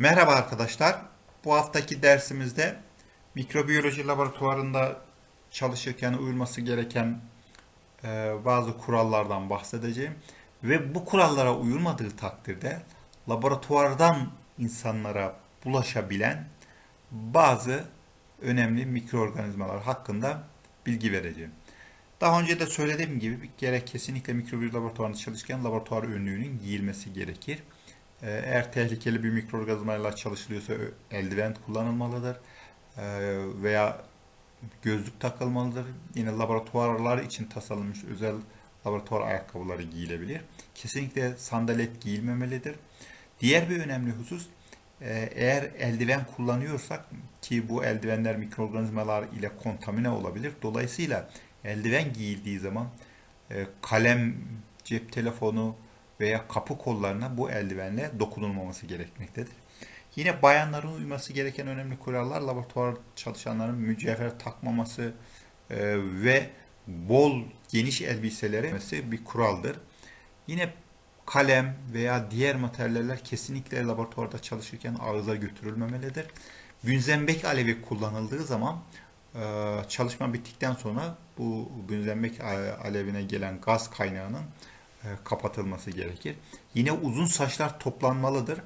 Merhaba arkadaşlar. Bu haftaki dersimizde mikrobiyoloji laboratuvarında çalışırken uyulması gereken e, bazı kurallardan bahsedeceğim. Ve bu kurallara uyulmadığı takdirde laboratuvardan insanlara bulaşabilen bazı önemli mikroorganizmalar hakkında bilgi vereceğim. Daha önce de söylediğim gibi gerek kesinlikle mikrobiyoloji laboratuvarında çalışırken laboratuvar önlüğünün giyilmesi gerekir. Ee, Eğer tehlikeli bir mikroorganizmayla çalışılıyorsa eldiven kullanılmalıdır Ee, veya gözlük takılmalıdır. Yine laboratuvarlar için tasarlanmış özel laboratuvar ayakkabıları giyilebilir. Kesinlikle sandalet giyilmemelidir. Diğer bir önemli husus e, eğer eldiven kullanıyorsak ki bu eldivenler mikroorganizmalar ile kontamine olabilir. Dolayısıyla eldiven giyildiği zaman e, kalem, cep telefonu veya kapı kollarına bu eldivenle dokunulmaması gerekmektedir. Yine bayanların uyması gereken önemli kurallar laboratuvar çalışanların mücevher takmaması e, ve bol geniş elbiseleri bir kuraldır. Yine kalem veya diğer materyaller kesinlikle laboratuvarda çalışırken ağıza götürülmemelidir. Bünzembek alevi kullanıldığı zaman e, çalışma bittikten sonra bu bünzembek a- alevine gelen gaz kaynağının kapatılması gerekir. Yine uzun saçlar toplanmalıdır e,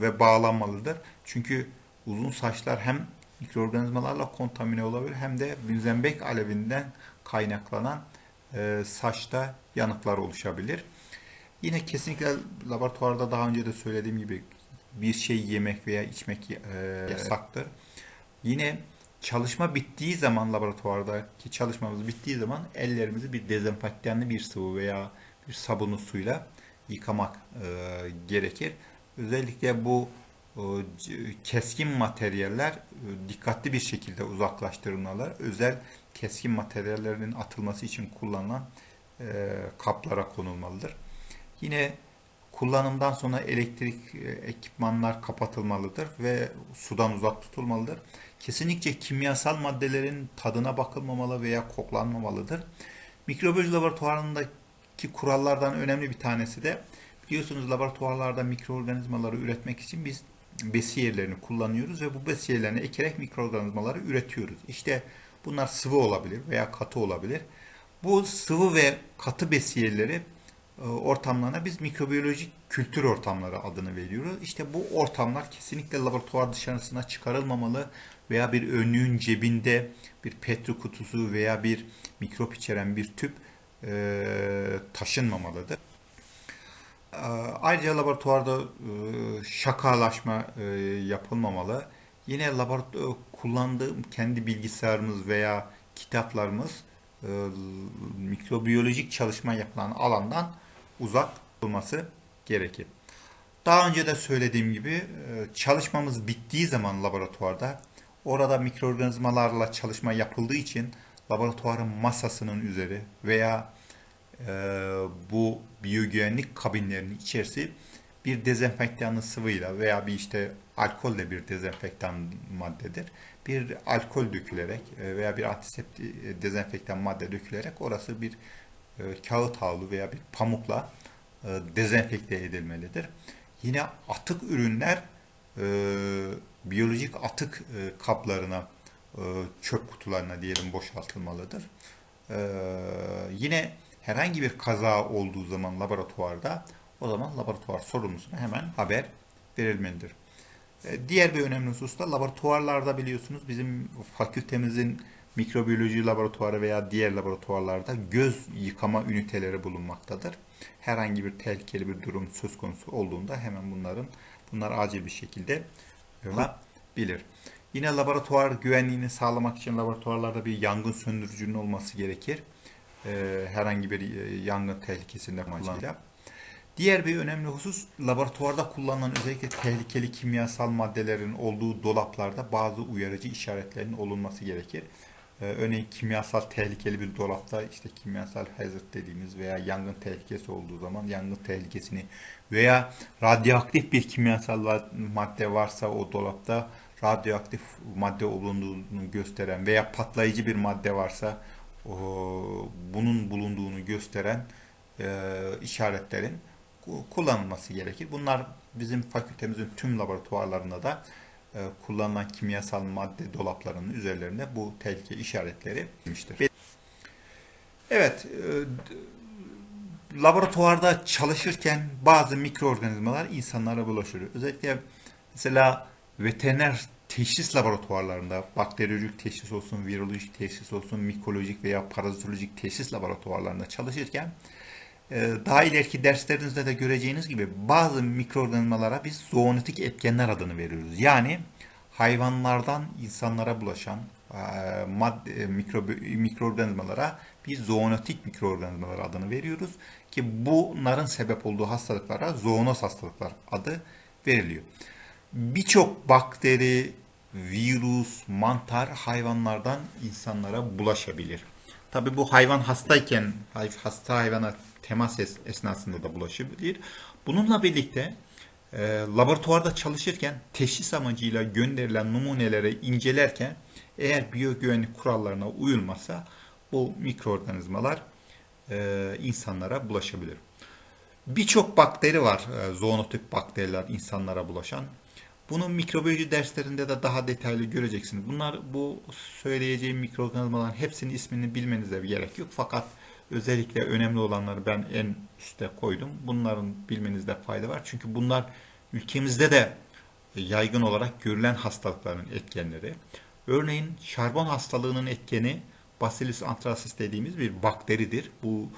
ve bağlanmalıdır. Çünkü uzun saçlar hem mikroorganizmalarla kontamine olabilir hem de bünzembek alevinden kaynaklanan e, saçta yanıklar oluşabilir. Yine kesinlikle laboratuvarda daha önce de söylediğim gibi bir şey yemek veya içmek e, yasaktır. Yine çalışma bittiği zaman laboratuvardaki çalışmamız bittiği zaman ellerimizi bir dezenfektanlı bir sıvı veya bir sabunlu suyla yıkamak e, gerekir. Özellikle bu e, keskin materyaller e, dikkatli bir şekilde uzaklaştırılmalı. Özel keskin materyallerin atılması için kullanılan e, kaplara konulmalıdır. Yine kullanımdan sonra elektrik e, ekipmanlar kapatılmalıdır ve sudan uzak tutulmalıdır. Kesinlikle kimyasal maddelerin tadına bakılmamalı veya koklanmamalıdır. Mikrobiyoloji laboratuvarındaki kurallardan önemli bir tanesi de biliyorsunuz laboratuvarlarda mikroorganizmaları üretmek için biz besiyerlerini kullanıyoruz ve bu besiyerlerini ekerek mikroorganizmaları üretiyoruz. İşte bunlar sıvı olabilir veya katı olabilir. Bu sıvı ve katı besiyerleri e, ortamlarına biz mikrobiyolojik kültür ortamları adını veriyoruz. İşte bu ortamlar kesinlikle laboratuvar dışarısına çıkarılmamalı veya bir önlüğün cebinde bir petri kutusu veya bir mikrop içeren bir tüp e, taşınmamalıdır. E, Ayrıca laboratuvarda e, şakalaşma e, yapılmamalı. Yine laboratuvar kullandığım kendi bilgisayarımız veya kitaplarımız e, mikrobiyolojik çalışma yapılan alandan uzak olması gerekir. Daha önce de söylediğim gibi çalışmamız bittiği zaman laboratuvarda orada mikroorganizmalarla çalışma yapıldığı için laboratuvarın masasının üzeri veya e, bu biyogüvenlik kabinlerinin içerisi bir dezenfektanlı sıvıyla veya bir işte alkolle bir dezenfektan maddedir. Bir alkol dökülerek e, veya bir antiseptik e, dezenfektan madde dökülerek orası bir e, kağıt havlu veya bir pamukla e, dezenfekte edilmelidir. Yine atık ürünler e, biyolojik atık e, kaplarına, e, çöp kutularına diyelim boşaltılmalıdır. E, yine herhangi bir kaza olduğu zaman laboratuvarda o zaman laboratuvar sorumlusuna hemen haber verilmelidir. E, Diğer bir önemli husus da laboratuvarlarda biliyorsunuz bizim fakültemizin mikrobiyoloji laboratuvarı veya diğer laboratuvarlarda göz yıkama üniteleri bulunmaktadır. Herhangi bir tehlikeli bir durum söz konusu olduğunda hemen bunların bunlar acil bir şekilde yapılabilir. Yine laboratuvar güvenliğini sağlamak için laboratuvarlarda bir yangın söndürücünün olması gerekir. E, herhangi bir e, yangın tehlikesinde amacıyla. Diğer bir önemli husus laboratuvarda kullanılan özellikle tehlikeli kimyasal maddelerin olduğu dolaplarda bazı uyarıcı işaretlerin olunması gerekir. Ee, örneğin kimyasal tehlikeli bir dolapta işte kimyasal hazard dediğimiz veya yangın tehlikesi olduğu zaman yangın tehlikesini veya radyoaktif bir kimyasal madde varsa o dolapta radyoaktif madde bulunduğunu gösteren veya patlayıcı bir madde varsa bunun bulunduğunu gösteren e, işaretlerin ku- kullanılması gerekir. Bunlar bizim fakültemizin tüm laboratuvarlarında da kullanılan kimyasal madde dolaplarının üzerlerinde bu tehlike işaretleri verilmiştir. Evet, e, laboratuvarda çalışırken bazı mikroorganizmalar insanlara bulaşır. Özellikle mesela veteriner teşhis laboratuvarlarında bakteriyolojik teşhis olsun, virolojik teşhis olsun, mikolojik veya parazitolojik teşhis laboratuvarlarında çalışırken e, daha ileriki derslerinizde de göreceğiniz gibi bazı mikroorganizmalara biz zoonotik etkenler adını veriyoruz. Yani hayvanlardan insanlara bulaşan e, madde, mikro, mikroorganizmalara biz zoonotik mikroorganizmalar adını veriyoruz ki bunların sebep olduğu hastalıklara zoonoz hastalıklar adı veriliyor. Birçok bakteri, virüs, mantar hayvanlardan insanlara bulaşabilir. Tabi bu hayvan hastayken hasta hayvana temas es- esnasında da bulaşabilir. Bununla birlikte e, laboratuvarda çalışırken teşhis amacıyla gönderilen numuneleri incelerken eğer biyogüvenlik kurallarına uyulmazsa bu mikroorganizmalar e, insanlara bulaşabilir. Birçok bakteri var, e, zoonotik bakteriler insanlara bulaşan. Bunu mikrobiyoloji derslerinde de daha detaylı göreceksiniz. Bunlar bu söyleyeceğim mikroorganizmaların hepsinin ismini bilmenize gerek yok. Fakat özellikle önemli olanları ben en üste koydum. Bunların bilmenizde fayda var. Çünkü bunlar ülkemizde de yaygın olarak görülen hastalıkların etkenleri. Örneğin şarbon hastalığının etkeni Bacillus anthracis dediğimiz bir bakteridir. Bu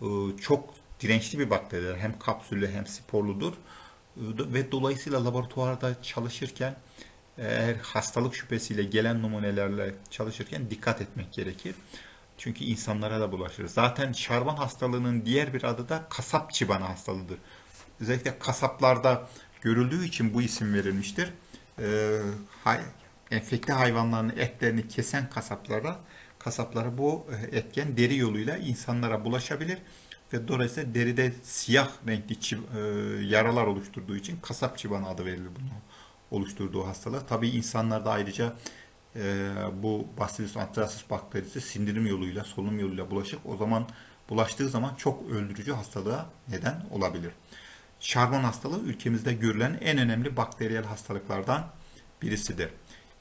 e, çok dirençli bir bakteridir. Hem kapsüllü hem sporludur. Ve dolayısıyla laboratuvarda çalışırken eğer hastalık şüphesiyle gelen numunelerle çalışırken dikkat etmek gerekir. Çünkü insanlara da bulaşır. Zaten şarbon hastalığının diğer bir adı da kasap çıbanı hastalığıdır. Özellikle kasaplarda görüldüğü için bu isim verilmiştir. Ee, hay, enfekte hayvanların etlerini kesen kasaplara kasaplara bu e, etken deri yoluyla insanlara bulaşabilir ve dolayısıyla deride siyah renkli çi- e, yaralar oluşturduğu için kasap çıbanı adı verilir bunu oluşturduğu hastalık. Tabii insanlarda ayrıca e, bu Bacillus anthracis bakterisi sindirim yoluyla, solunum yoluyla bulaşık. O zaman bulaştığı zaman çok öldürücü hastalığa neden olabilir. Şarbon hastalığı ülkemizde görülen en önemli bakteriyel hastalıklardan birisidir.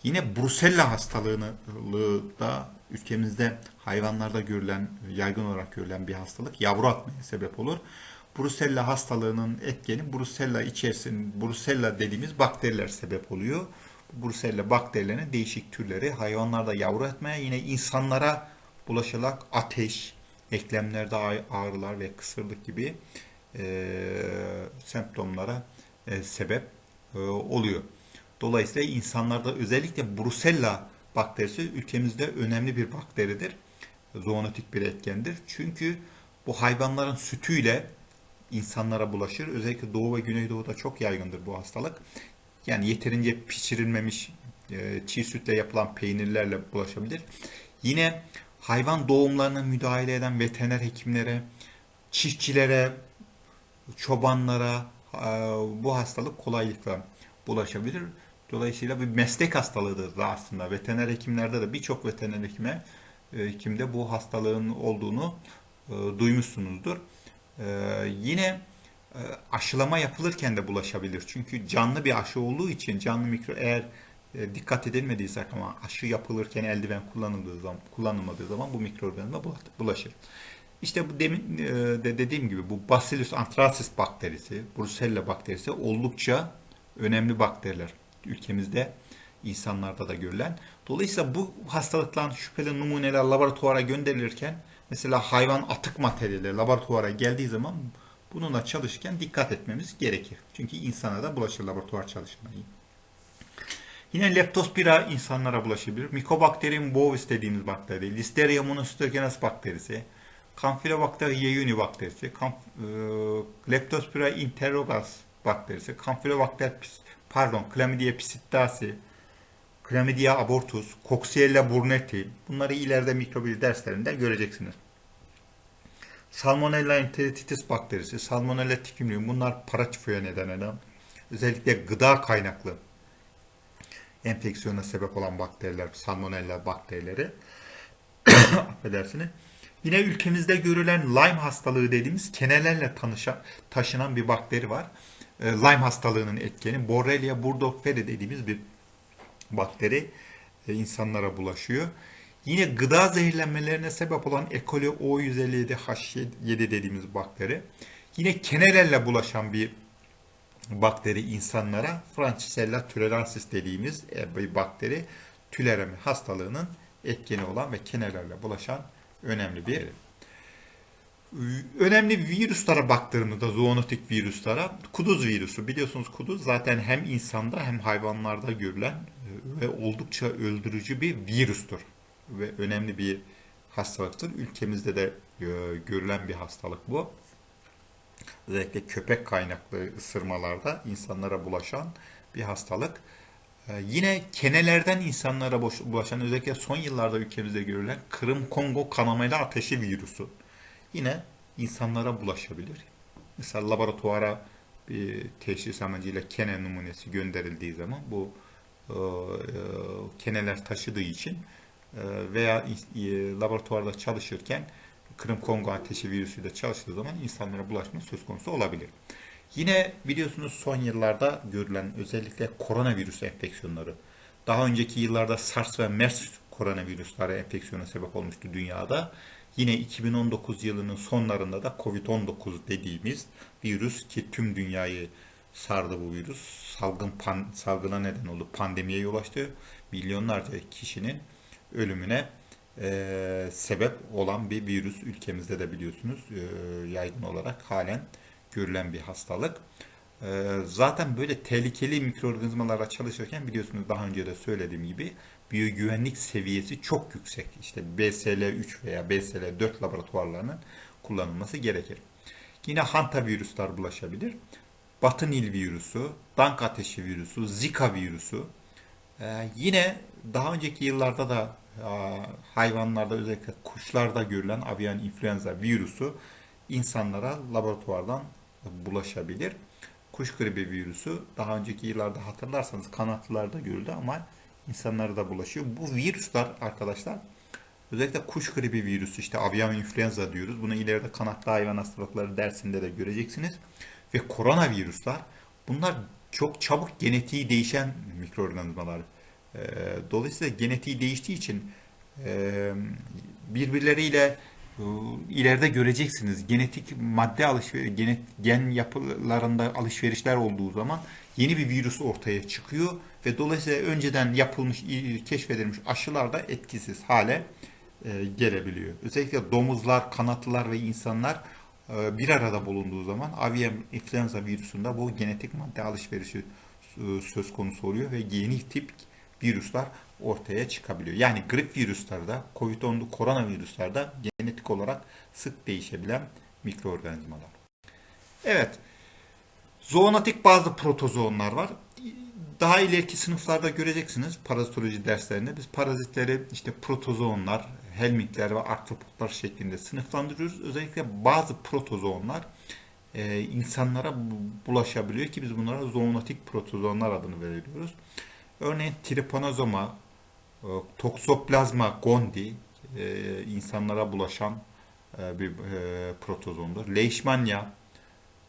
Yine Brusella hastalığı da ülkemizde hayvanlarda görülen, yaygın olarak görülen bir hastalık. Yavru atmaya sebep olur. Brusella hastalığının etkeni Brusella içerisinde Brusella dediğimiz bakteriler sebep oluyor. Brusella bakterilerinin değişik türleri hayvanlarda yavru etmeye yine insanlara bulaşarak ateş, eklemlerde ağrılar ve kısırlık gibi e, semptomlara e, sebep e, oluyor. Dolayısıyla insanlarda özellikle Brusella bakterisi ülkemizde önemli bir bakteridir. Zoonotik bir etkendir. Çünkü bu hayvanların sütüyle insanlara bulaşır. Özellikle Doğu ve Güneydoğu'da çok yaygındır bu hastalık. Yani yeterince pişirilmemiş e, çiğ sütle yapılan peynirlerle bulaşabilir. Yine hayvan doğumlarına müdahale eden veteriner hekimlere, çiftçilere, çobanlara e, bu hastalık kolaylıkla bulaşabilir. Dolayısıyla bir meslek hastalığıdır da aslında. Veteriner hekimlerde de birçok veteriner hekime e, hekimde bu hastalığın olduğunu e, duymuşsunuzdur. E, yine aşılama yapılırken de bulaşabilir. Çünkü canlı bir aşı olduğu için canlı mikro eğer dikkat edilmediyse ama aşı yapılırken eldiven kullanıldığı zaman kullanılmadığı zaman bu mikroorganizma bulaşır. İşte bu demin de dediğim gibi bu Bacillus anthracis bakterisi, Brusella bakterisi oldukça önemli bakteriler ülkemizde insanlarda da görülen. Dolayısıyla bu hastalıktan şüpheli numuneler laboratuvara gönderilirken mesela hayvan atık materyali laboratuvara geldiği zaman bununla çalışırken dikkat etmemiz gerekir. Çünkü insana da bulaşır laboratuvar çalışmayı. Yine leptospira insanlara bulaşabilir. Mycobacterium bovis dediğimiz bakteri, Listeria monocytogenes bakterisi, Campylobacter jejuni bakterisi, Camp, e, Leptospira interrogas bakterisi, Campylobacter pardon, Chlamydia psittacea, Chlamydia abortus, Coxiella burnetii. Bunları ileride mikrobiyoloji derslerinde göreceksiniz. Salmonella enteritis bakterisi, Salmonella typhimurium bunlar paraçifoya neden eden özellikle gıda kaynaklı enfeksiyona sebep olan bakteriler, Salmonella bakterileri. Affedersiniz. Yine ülkemizde görülen Lyme hastalığı dediğimiz kenelerle tanışan, taşınan bir bakteri var. E, Lyme hastalığının etkeni. Borrelia burgdorferi dediğimiz bir bakteri e, insanlara bulaşıyor. Yine gıda zehirlenmelerine sebep olan E. coli O157H7 dediğimiz bakteri. Yine kenelelle bulaşan bir bakteri insanlara Francisella tularensis dediğimiz e, bir bakteri tüleremi hastalığının etkeni olan ve kenelerle bulaşan önemli bir Önemli virüslere baktığımızda zoonotik virüslere kuduz virüsü biliyorsunuz kuduz zaten hem insanda hem hayvanlarda görülen e, ve oldukça öldürücü bir virüstür ve önemli bir hastalıktır. Ülkemizde de e, görülen bir hastalık bu. Özellikle köpek kaynaklı ısırmalarda insanlara bulaşan bir hastalık. E, Yine kenelerden insanlara bulaşan özellikle son yıllarda ülkemizde görülen Kırım Kongo kanamayla ateşi virüsü yine insanlara bulaşabilir. Mesela laboratuvara bir teşhis amacıyla kene numunesi gönderildiği zaman bu e, e, keneler taşıdığı için e, veya e, laboratuvarda çalışırken Kırım Kongo ateşi virüsüyle çalıştığı zaman insanlara bulaşma söz konusu olabilir. Yine biliyorsunuz son yıllarda görülen özellikle koronavirüs enfeksiyonları. Daha önceki yıllarda SARS ve MERS koronavirüsleri enfeksiyona sebep olmuştu dünyada. Yine 2019 yılının sonlarında da Covid-19 dediğimiz virüs ki tüm dünyayı sardı bu virüs. Salgın pan, salgına neden oldu. Pandemiye yol açtı. Milyonlarca kişinin ölümüne e, sebep olan bir virüs ülkemizde de biliyorsunuz e, yaygın olarak halen görülen bir hastalık. E, zaten böyle tehlikeli mikroorganizmalarla çalışırken biliyorsunuz daha önce de söylediğim gibi biyogüvenlik seviyesi çok yüksek. İşte BSL-3 veya BSL-4 laboratuvarlarının kullanılması gerekir. Yine hantavirüsler bulaşabilir. Batı Nil virüsü, dank ateşi virüsü, Zika virüsü. Ee, yine daha önceki yıllarda da e, hayvanlarda özellikle kuşlarda görülen avian influenza virüsü insanlara laboratuvardan bulaşabilir. Kuş gribi virüsü daha önceki yıllarda hatırlarsanız kanatlılarda görüldü ama insanlara da bulaşıyor. Bu virüsler arkadaşlar özellikle kuş gribi virüsü işte avian influenza diyoruz. Bunu ileride kanatlı hayvan hastalıkları dersinde de göreceksiniz. Ve koronavirüsler bunlar çok çabuk genetiği değişen mikroorganizmalar. Ee, Dolayısıyla genetiği değiştiği için birbirleriyle ileride göreceksiniz. Genetik madde alışveriş, genet, gen yapılarında alışverişler olduğu zaman yeni bir virüs ortaya çıkıyor ve dolayısıyla önceden yapılmış, keşfedilmiş aşılar da etkisiz hale e, gelebiliyor. Özellikle domuzlar, kanatlılar ve insanlar e, bir arada bulunduğu zaman avian influenza virüsünde bu genetik madde alışverişi e, söz konusu oluyor ve yeni tip virüsler ortaya çıkabiliyor. Yani grip virüslerde, COVID-19 koronavirüslerde genetik olarak sık değişebilen mikroorganizmalar. Evet, zoonotik bazı protozoonlar var. Daha ileriki sınıflarda göreceksiniz parazitoloji derslerinde. Biz parazitleri işte protozoonlar, helminthler ve artropodlar şeklinde sınıflandırıyoruz. Özellikle bazı protozoonlar e, insanlara bu- bulaşabiliyor ki biz bunlara zoonotik protozoonlar adını veriyoruz. Örneğin Trypanosoma, e, Toxoplasma gondii e, insanlara bulaşan e, bir e, protozoondur. Leishmania,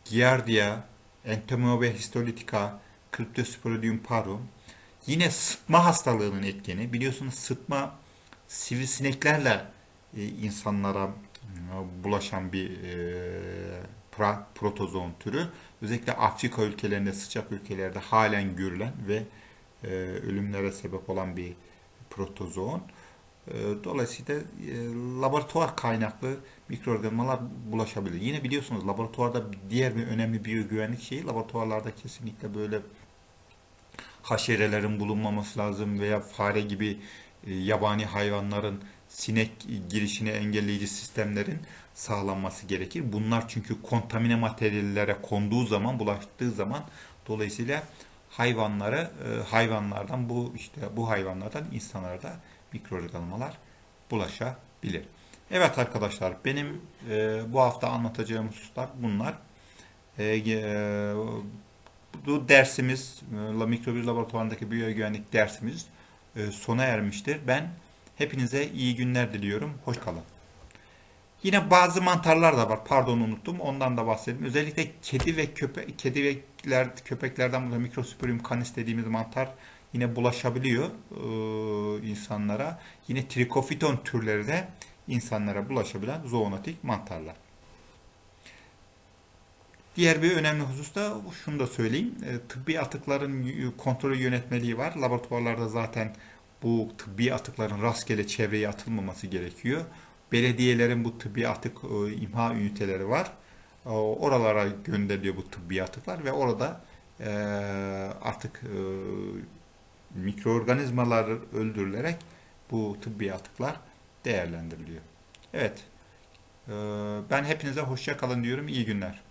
Giardia, Entomoeba histolytica, Cryptosporidium parum. Yine sıtma hastalığının etkeni. Biliyorsunuz sıtma sivrisineklerle insanlara bulaşan bir protozoon türü. Özellikle Afrika ülkelerinde, sıcak ülkelerde halen görülen ve ölümlere sebep olan bir protozoon. E, Dolayısıyla e, laboratuvar kaynaklı mikroorganizmalar bulaşabilir. Yine biliyorsunuz laboratuvarda diğer bir önemli biyogüvenlik şeyi laboratuvarlarda kesinlikle böyle haşerelerin bulunmaması lazım veya fare gibi e, yabani hayvanların sinek girişini engelleyici sistemlerin sağlanması gerekir. Bunlar çünkü kontamine materyallere konduğu zaman, bulaştığı zaman dolayısıyla hayvanlara e, hayvanlardan bu işte bu hayvanlardan insanlara da mikroorganizmalar bulaşabilir. Evet arkadaşlar benim e, bu hafta anlatacağım hususlar bunlar. E, bu dersimiz, e, mikrobiyoloji laboratuvarındaki biyogüvenlik dersimiz sona ermiştir. Ben hepinize iyi günler diliyorum. Hoş kalın. Yine bazı mantarlar da var. Pardon unuttum. Ondan da bahsedeyim. Özellikle kedi ve köpek, kedi ve köpekler köpeklerden burada Microsporium canis dediğimiz mantar yine bulaşabiliyor e, insanlara. Yine Trichofiton türleri de insanlara bulaşabilen zoonotik mantarlar. Diğer bir önemli husus da şunu da söyleyeyim. E, tıbbi atıkların kontrolü yönetmeliği var. Laboratuvarlarda zaten bu tıbbi atıkların rastgele çevreye atılmaması gerekiyor. Belediyelerin bu tıbbi atık e, imha üniteleri var. Oralara gönderiliyor bu tıbbi atıklar ve orada e, artık e, mikroorganizmalar öldürülerek bu tıbbi atıklar değerlendiriliyor. Evet. e, Ben hepinize hoşça kalın diyorum. İyi günler.